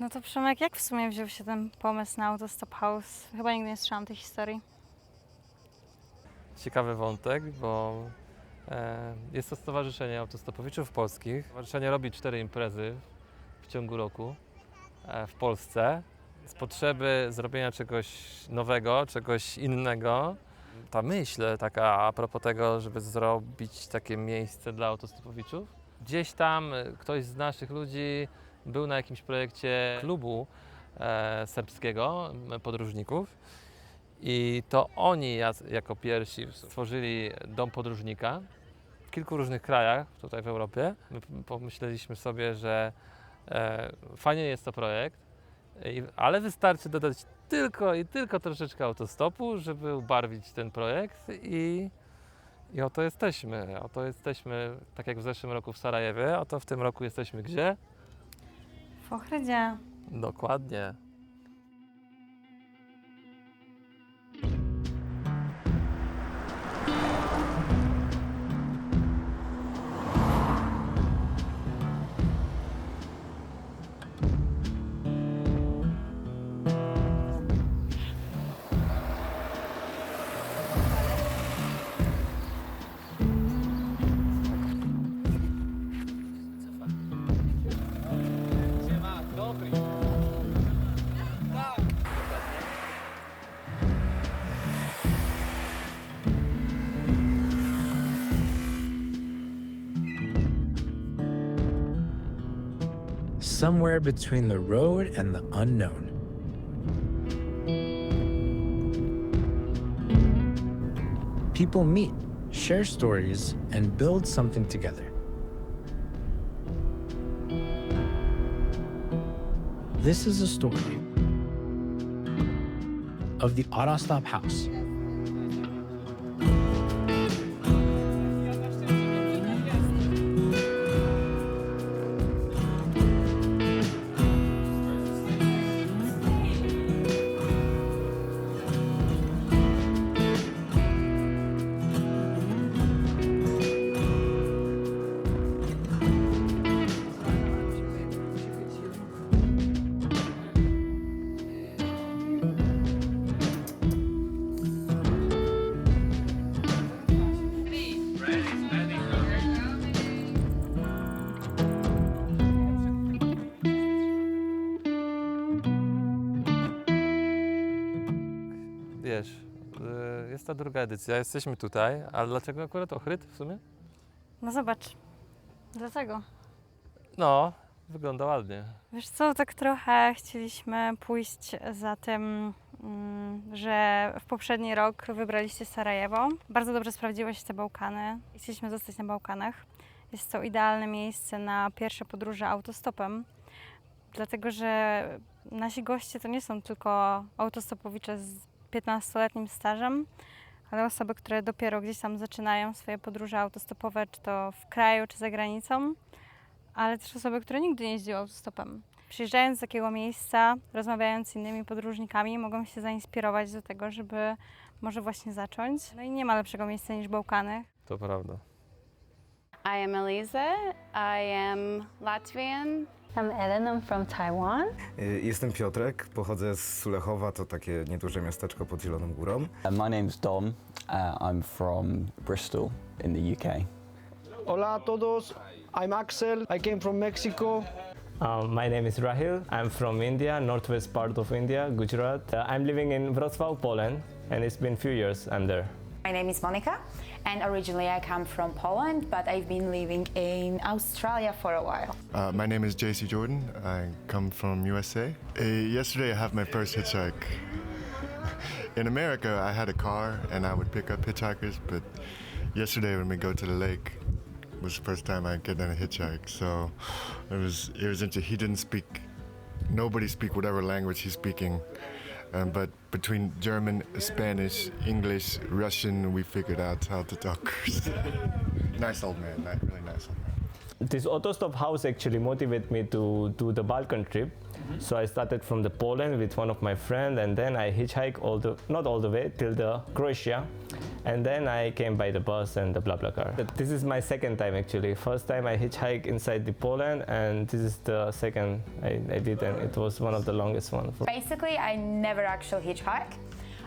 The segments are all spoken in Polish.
No to Przemek, jak w sumie wziął się ten pomysł na Autostop House? Chyba nigdy nie słyszałam tej historii. Ciekawy wątek, bo e, jest to Stowarzyszenie Autostopowiczów Polskich. Stowarzyszenie robi cztery imprezy w ciągu roku e, w Polsce. Z potrzeby zrobienia czegoś nowego, czegoś innego. Ta myśl taka a propos tego, żeby zrobić takie miejsce dla autostopowiczów. Gdzieś tam ktoś z naszych ludzi był na jakimś projekcie klubu e, serbskiego podróżników i to oni jako pierwsi stworzyli dom podróżnika w kilku różnych krajach tutaj w Europie. My pomyśleliśmy sobie, że e, fajnie jest to projekt, i, ale wystarczy dodać tylko i tylko troszeczkę autostopu, żeby ubarwić ten projekt i, i oto jesteśmy. Oto jesteśmy, tak jak w zeszłym roku w Sarajewie, oto w tym roku jesteśmy gdzie? W Ochrydzie. Dokładnie. Somewhere between the road and the unknown. People meet, share stories, and build something together. This is a story of the Autostop House. Wiesz, y, jest ta druga edycja, jesteśmy tutaj, ale dlaczego akurat Ochryd w sumie? No zobacz. Dlatego. No, wygląda ładnie. Wiesz co, tak trochę chcieliśmy pójść za tym, mm, że w poprzedni rok wybraliście Sarajewo. Bardzo dobrze sprawdziło się te Bałkany i chcieliśmy zostać na Bałkanach. Jest to idealne miejsce na pierwsze podróże autostopem, dlatego że nasi goście to nie są tylko autostopowicze z 15-letnim stażem, ale osoby, które dopiero gdzieś tam zaczynają swoje podróże autostopowe, czy to w kraju, czy za granicą ale też osoby, które nigdy nie jeździły autostopem. Przyjeżdżając z takiego miejsca, rozmawiając z innymi podróżnikami, mogą się zainspirować do tego, żeby może właśnie zacząć. No i nie ma lepszego miejsca niż Bałkany. To prawda. I am Eliza. I am Latvian. I'm Ellen, I'm from Taiwan. Y, Jestem Piotrek, pochodzę z Sulechowa, to takie nieduże miasteczko pod Zieloną Górą. Uh, my name's Dom. Uh, I'm from Bristol in the UK. Hola a todos, I'm Axel. I came from Mexico. Um, my name is Rahil. I'm from India, northwest part of India, Gujarat. Uh, I'm living in Wrocław, Poland, and it's been a few years I'm there. My name is Monica, and originally I come from Poland, but I've been living in Australia for a while. Uh, my name is JC Jordan. I come from USA. Uh, yesterday, I have my first hitchhike. In America, I had a car and I would pick up hitchhikers, but yesterday when we go to the lake was the first time I get on a hitchhike. So it was it was into he didn't speak, nobody speak whatever language he's speaking, um, but between German, Spanish, English, Russian, we figured out how to talk. nice old man, ni- really nice old man. This Autostop house actually motivated me to do the Balkan trip. So I started from the Poland with one of my friends, and then I hitchhiked all the not all the way till the Croatia, And then I came by the bus and the BlaBlaCar. But This is my second time actually. First time I hitchhiked inside the Poland, and this is the second I, I did, and it was one of the longest ones. Basically, I never actually hitchhike.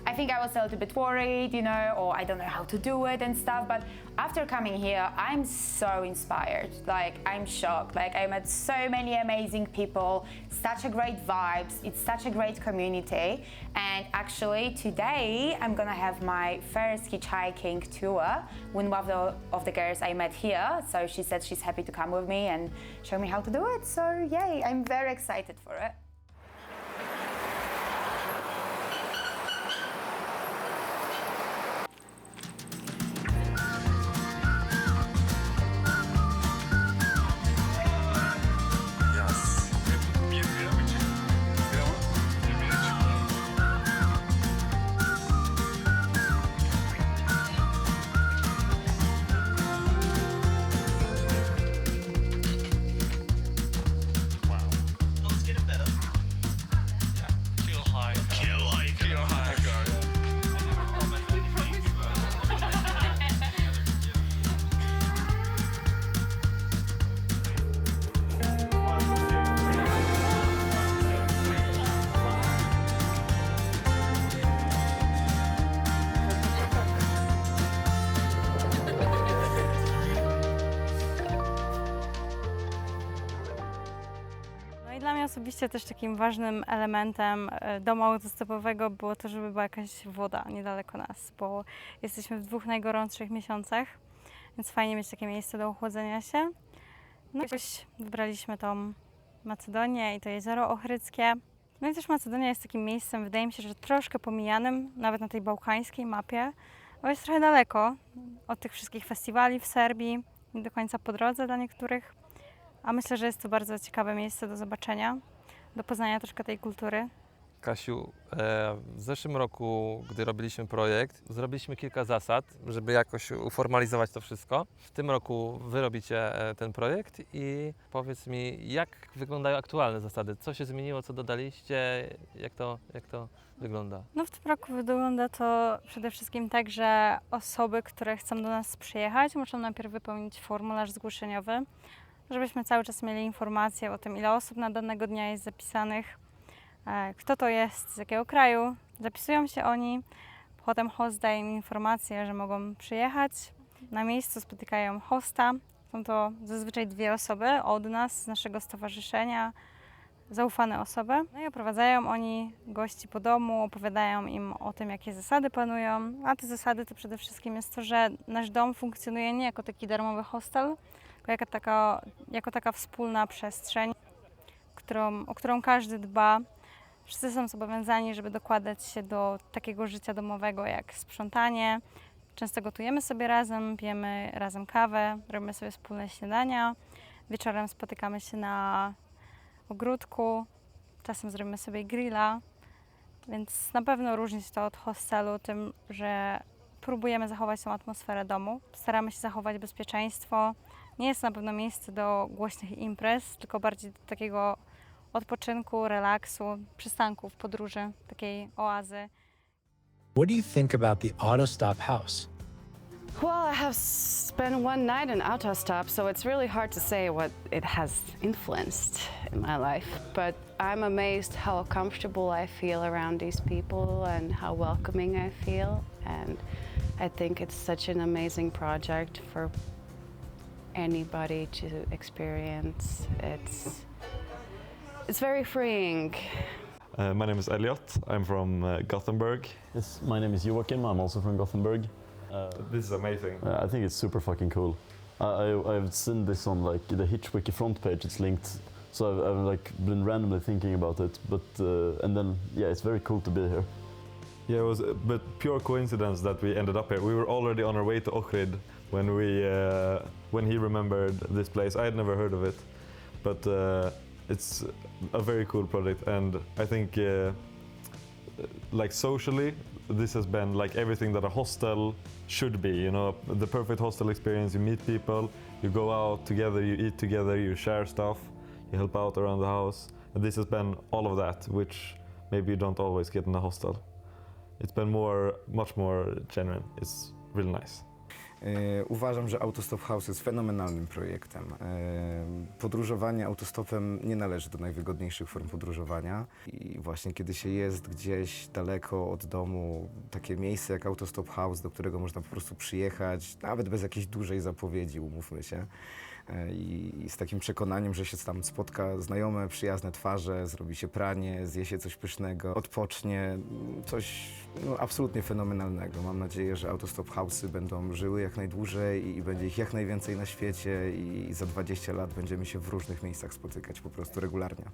I think I was a little bit worried, you know, or I don't know how to do it and stuff. But after coming here, I'm so inspired. Like, I'm shocked. Like, I met so many amazing people, such a great vibes. It's such a great community. And actually, today I'm gonna have my first hitchhiking tour with one of the, of the girls I met here. So she said she's happy to come with me and show me how to do it. So, yay, I'm very excited for it. Osobiście też takim ważnym elementem e, domu autostopowego było to, żeby była jakaś woda niedaleko nas, bo jesteśmy w dwóch najgorętszych miesiącach, więc fajnie mieć takie miejsce do ochłodzenia się. No jakoś wybraliśmy tą Macedonię i to jezioro Ochryckie. No i też Macedonia jest takim miejscem, wydaje mi się, że troszkę pomijanym, nawet na tej bałkańskiej mapie, bo jest trochę daleko od tych wszystkich festiwali w Serbii, nie do końca po drodze dla niektórych. A myślę, że jest to bardzo ciekawe miejsce do zobaczenia, do poznania troszkę tej kultury. Kasiu, e, w zeszłym roku, gdy robiliśmy projekt, zrobiliśmy kilka zasad, żeby jakoś uformalizować to wszystko. W tym roku wy robicie e, ten projekt i powiedz mi, jak wyglądają aktualne zasady? Co się zmieniło, co dodaliście, jak to, jak to wygląda? No w tym roku wygląda to przede wszystkim tak, że osoby, które chcą do nas przyjechać, muszą najpierw wypełnić formularz zgłoszeniowy, żebyśmy cały czas mieli informację o tym, ile osób na danego dnia jest zapisanych, e, kto to jest, z jakiego kraju. Zapisują się oni, potem host daje im informację, że mogą przyjechać. Na miejscu spotykają hosta. Są to zazwyczaj dwie osoby od nas, z naszego stowarzyszenia, zaufane osoby. No i oprowadzają oni gości po domu, opowiadają im o tym, jakie zasady panują. A te zasady to przede wszystkim jest to, że nasz dom funkcjonuje nie jako taki darmowy hostel, jako taka, jako taka wspólna przestrzeń, którą, o którą każdy dba. Wszyscy są zobowiązani, żeby dokładać się do takiego życia domowego jak sprzątanie. Często gotujemy sobie razem, pijemy razem kawę, robimy sobie wspólne śniadania. Wieczorem spotykamy się na ogródku, czasem zrobimy sobie grilla, więc na pewno różni się to od hostelu tym, że próbujemy zachować tą atmosferę domu, staramy się zachować bezpieczeństwo. Nie jest na pewno miejsce do głośnych imprez, tylko bardziej do takiego odpoczynku, relaksu, przystanków, podróży, takiej oazy. What do you think about the Autostop house? Well, I have spent one night in Autostop, so it's really hard to say what it has influenced in my life. But I'm amazed how comfortable I feel around these people and how welcoming I feel. And I think it's such an amazing project for anybody to experience. It's it's very freeing. Uh, my name is Elliot. I'm from uh, Gothenburg. Yes, my name is Joachim. I'm also from Gothenburg. Uh, This is amazing. I think it's super fucking cool. I, I, I've seen this on like the Hitchwiki front page. It's linked, so I've, I've like been randomly thinking about it. But uh, and then yeah, it's very cool to be here. Yeah, it was a but pure coincidence that we ended up here. We were already on our way to Ohrid when we uh, when he remembered this place. I had never heard of it, but uh, it's a very cool project, and I think uh, like socially, this has been like everything that a hostel should be. You know, the perfect hostel experience. You meet people, you go out together, you eat together, you share stuff, you help out around the house. And this has been all of that, which maybe you don't always get in a hostel. It's been more, much more genuine. It's really nice. E, Uważam, że Autostop House jest fenomenalnym projektem. E, Podróżowanie autostopem nie należy do najwygodniejszych form podróżowania i właśnie kiedy się jest gdzieś daleko od domu, takie miejsce jak Autostop House, do którego można po prostu przyjechać, nawet bez jakiejś dużej zapowiedzi, umówmy się, e, i, z takim przekonaniem, że się tam spotka znajome, przyjazne twarze, zrobi się pranie, zje się coś pysznego, odpocznie, coś no, absolutnie fenomenalnego. Mam nadzieję, że autostop house'y będą żyły jak najdłużej i, będzie ich jak najwięcej na świecie i, za 20 lat będziemy się w różnych miejscach spotykać po prostu regularnie.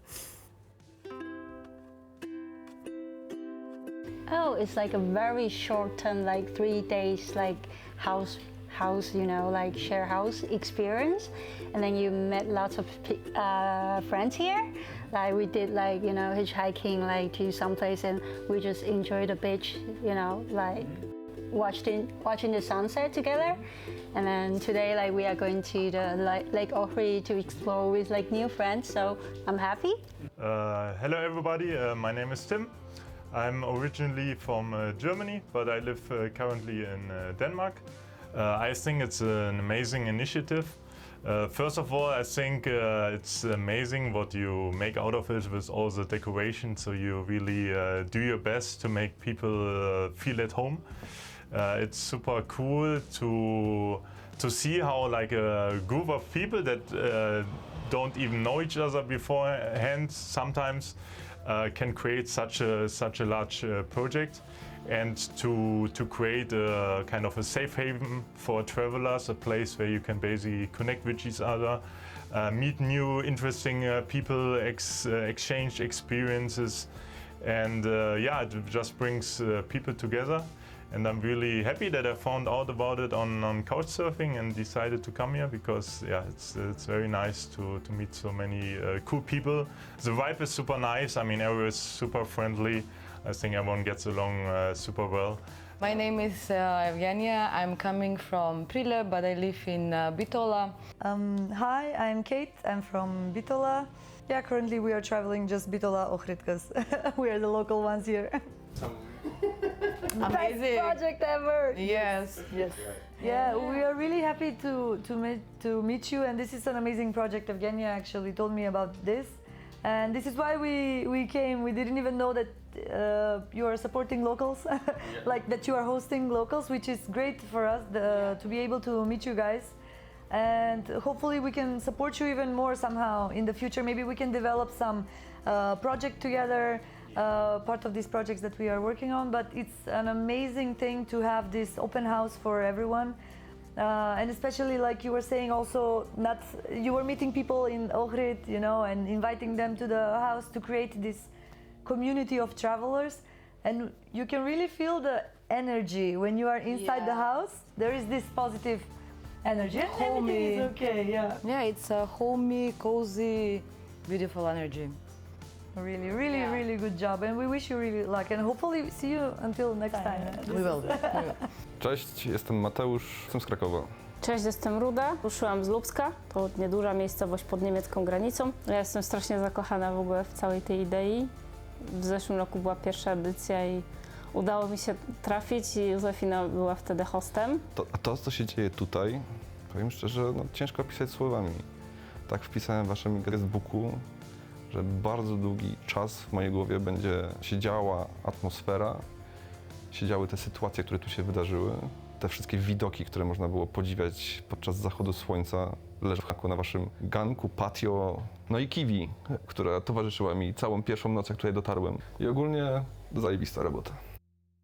Oh, it's like a very short term, like three days, like house, house, you know, like share house experience, and then you met lots of uh, friends here. Like we did, like you know, hitchhiking, like to some place, and we just enjoyed the beach, you know, like watching watching the sunset together. And then today, like we are going to the Lake Ohri to explore with like new friends. So I'm happy. Uh, hello, everybody. Uh, my name is Tim. I'm originally from uh, Germany, but I live uh, currently in uh, Denmark. Uh, I think it's an amazing initiative. First of all, I think it's amazing what you make out of it with all the decoration. So you really do your best to make people feel at home. Uh, it's super cool to to see how like a group of people that uh, don't even know each other beforehand sometimes uh, can create such a such a large uh, project and to to create a kind of a safe haven for travelers a place where you can basically connect with each other uh, meet new interesting uh, people ex- uh, exchange experiences and uh, yeah it just brings uh, people together and I'm really happy that I found out about it on, on Couchsurfing and decided to come here because yeah, it's it's very nice to, to meet so many uh, cool people. The vibe is super nice. I mean, everyone is super friendly. I think everyone gets along uh, super well. My name is uh, Evgenia. I'm coming from Prile, but I live in uh, Bitola. Um, hi, I'm Kate. I'm from Bitola. Yeah, currently we are traveling just Bitola Ohrid because we are the local ones here. Amazing. Best project ever. Yes. Yes. Yeah, we are really happy to to meet to meet you, and this is an amazing project. Evgenia actually told me about this, and this is why we we came. We didn't even know that uh, you are supporting locals, like that you are hosting locals, which is great for us the, to be able to meet you guys. And hopefully we can support you even more somehow in the future. Maybe we can develop some uh, project together, uh, part of these projects that we are working on. But it's an amazing thing to have this open house for everyone. Uh, and especially like you were saying also not you were meeting people in Ohrid, you know, and inviting them to the house to create this community of travelers and you can really feel the energy when you are inside the house there is this positive energy and everything Homey. is okay yeah Yeah, it's a homey, cozy, beautiful energy. Really really Yeah. really good job and we wish you really luck and hopefully see you until next time We will. We will. Cześć, jestem Mateusz, jestem z Krakowa. Cześć, jestem Ruda. Ruszyłam z Lubska, to nieduża miejscowość pod niemiecką granicą. Ja jestem strasznie zakochana w ogóle w całej tej idei. W zeszłym roku była pierwsza edycja i udało mi się trafić i Józefina była wtedy hostem. To, a to, co się dzieje tutaj, powiem szczerze, no, ciężko opisać słowami. Tak wpisałem w waszym guestbooku, że bardzo długi czas w mojej głowie będzie siedziała atmosfera, siedziały te sytuacje, które tu się wydarzyły, te wszystkie widoki, które można było podziwiać podczas zachodu słońca, leżą na waszym ganku, patio, no i kiwi, która towarzyszyła mi całą pierwszą noc, jak tutaj dotarłem. I ogólnie zajebista robota.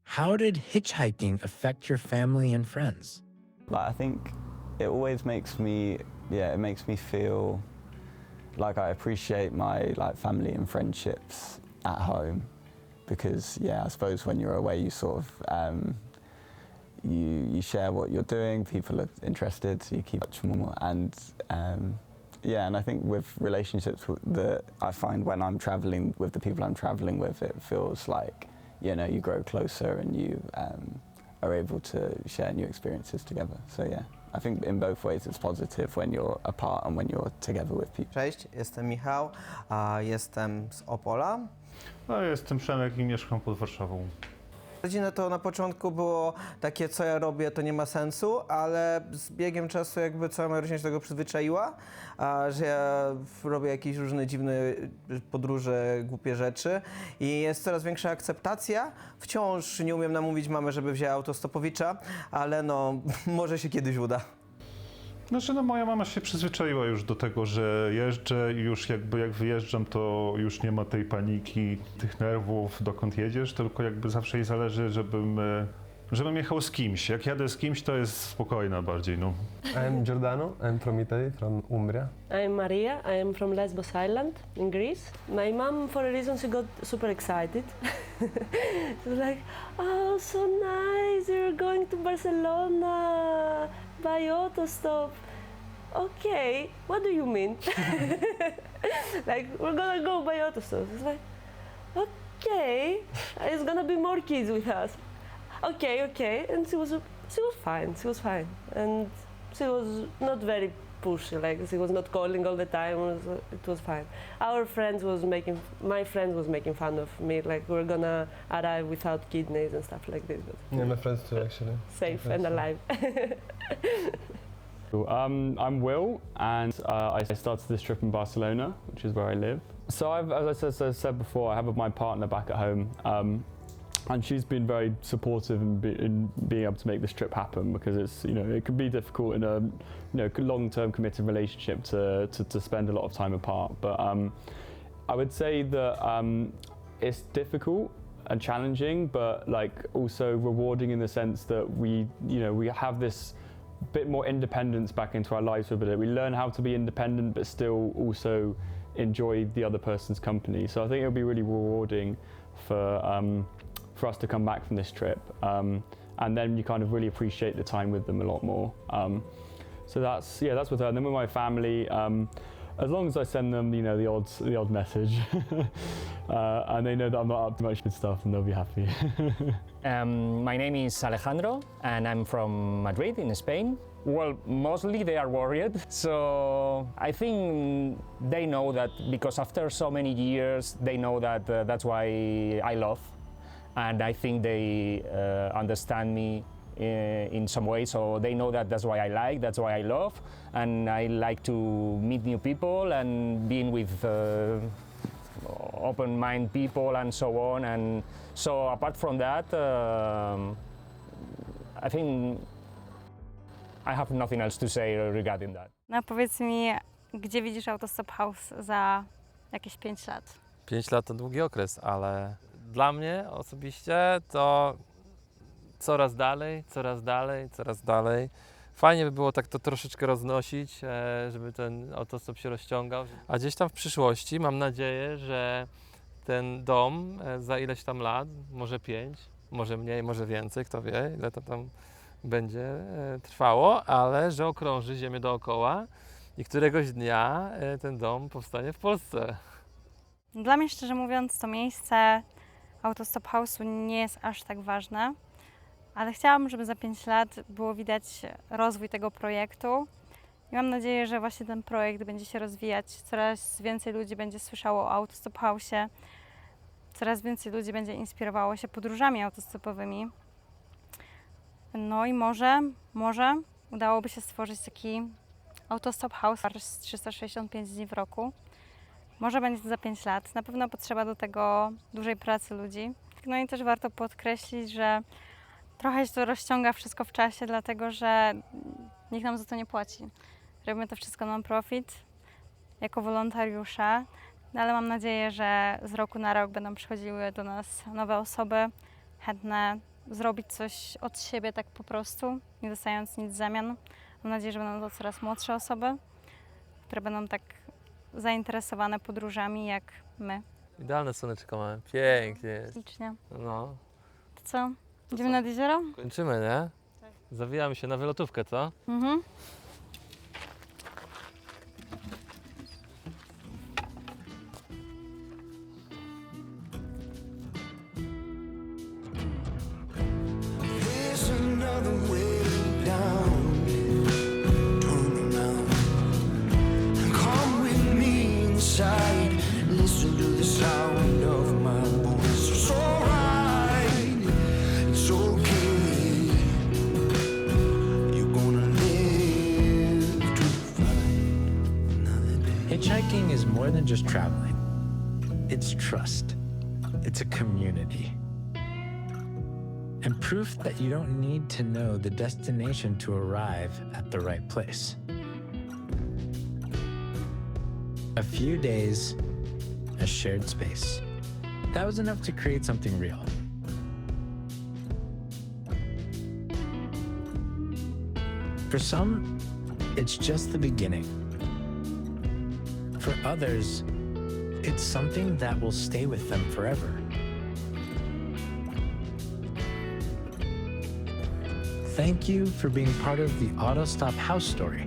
How did hitchhiking affect your family and friends? Like I think it always makes me yeah, it makes me feel like I appreciate my like family and friendships at home because yeah, I suppose when you're away you sort of um, you you share what you're doing, people are interested, so you keep much more and um, yeah, and I think with relationships that I find when I'm traveling with the people I'm traveling with, it feels like you know you grow closer and you um, are able to share new experiences together. So yeah, I think in both ways it's positive when you're apart and when you're together with people. Cześć, jestem Michał, a jestem z Opola. No, jestem Przemek i mieszkam pod Warszawą. Rodzinę to na początku było takie, co ja robię, to nie ma sensu, ale z biegiem czasu jakby cała moja rodzina się tego przyzwyczaiła, a, że ja robię jakieś różne dziwne podróże, głupie rzeczy i jest coraz większa akceptacja. Wciąż nie umiem namówić mamy, żeby wzięła autostopowicza, ale no, może się kiedyś uda. Znaczy, no moja mama się przyzwyczaiła już do tego, że jeżdżę i już jakby jak wyjeżdżam, to już nie ma tej paniki, tych nerwów, dokąd jedziesz, tylko jakby zawsze jej zależy, żebym, e, żebym jechał z kimś. Jak jadę z kimś, to jest spokojna bardziej, no. I'm Giordano. I'm from Italy, from Umbria. I'm Maria. I am from Lesbos Island in Greece. My mom, for a reason, she got super excited. she was like, "Oh, so nice! You're going to Barcelona by autostop." Okay, what do you mean? like we're gonna go by autostop. It's like, okay, it's gonna be more kids with us. Okay, okay, and she was she was fine. She was fine, and she was not very pushy. Like she was not calling all the time. It was, it was fine. Our friends was making my friend was making fun of me. Like we're gonna arrive without kidneys and stuff like this. But Yeah, my friends too, actually. safe My and alive. Um, I'm Will, and uh, I started this trip in Barcelona, which is where I live. So, I've, as I said, as I said before, I have my partner back at home, um, and she's been very supportive in, be, in being able to make this trip happen because it's you know it can be difficult in a you know long-term committed relationship to, to, to spend a lot of time apart. But um, I would say that um, it's difficult and challenging, but like also rewarding in the sense that we you know we have this bit more independence back into our lives a bit. We learn how to be independent, but still also enjoy the other person's company. So I think it'll be really rewarding for um, for us to come back from this trip, um, and then you kind of really appreciate the time with them a lot more. Um, so that's yeah, that's with her. And then with my family. Um, as long as I send them, you know, the odd, the odd message, uh, and they know that I'm not up to much good stuff, and they'll be happy. Um, my name is Alejandro, and I'm from Madrid in Spain. Well, mostly they are worried, so I think they know that because after so many years, they know that uh, that's why I love, and I think they uh, understand me uh, in some way. So they know that that's why I like, that's why I love, and I like to meet new people and being with. Uh, open mind people and so on. And so, apart from that, um, I think I have nothing else to say regarding that. No powiedz mi, gdzie widzisz Autostop House za jakieś 5 lat? 5 lat to długi okres, ale dla mnie osobiście to coraz dalej, coraz dalej, coraz dalej. Fajnie by było tak to troszeczkę roznosić, e, żeby ten autostop się rozciągał. A gdzieś tam w przyszłości mam nadzieję, że ten dom e, za ileś tam lat, może pięć, może mniej, może więcej, kto wie, ile to tam będzie e, trwało, ale że okrąży Ziemię dookoła i któregoś dnia ten dom powstanie w Polsce. Dla mnie, szczerze mówiąc, to miejsce Autostop House'u nie jest aż tak ważne, ale chciałabym, żeby za 5 lat było widać rozwój tego projektu. I mam nadzieję, że właśnie ten projekt będzie się rozwijać. Coraz więcej ludzi będzie słyszało o Autostop House'ie, coraz więcej ludzi będzie inspirowało się podróżami autostopowymi. No i może, może udałoby się stworzyć taki Autostop House z 365 dni w roku. Może będzie za 5 lat. Na pewno potrzeba do tego dużej pracy ludzi. No i też warto podkreślić, że trochę się to rozciąga wszystko w czasie, dlatego że nikt nam za to nie płaci. Robimy to wszystko non-profit, jako wolontariusze, no ale mam nadzieję, że z roku na rok będą przychodziły do nas nowe osoby chętne zrobić coś od siebie tak po prostu, nie dostając nic w zamian. Mam nadzieję, że będą to coraz młodsze osoby, które będą tak zainteresowane podróżami jak my. Idealne słoneczko mamy, pięknie jest. Ślicznie. No, To co? Idziemy nad jezioro? kończymy, nie? Zawijamy się na wylotówkę, co? Mhm. Community. And proof that you don't need to know the destination to arrive at the right place. A few days, a shared space. That was enough to create something real. For some, it's just the beginning. For others, it's something that will stay with them forever. Thank you for being part of the AutoStop house story.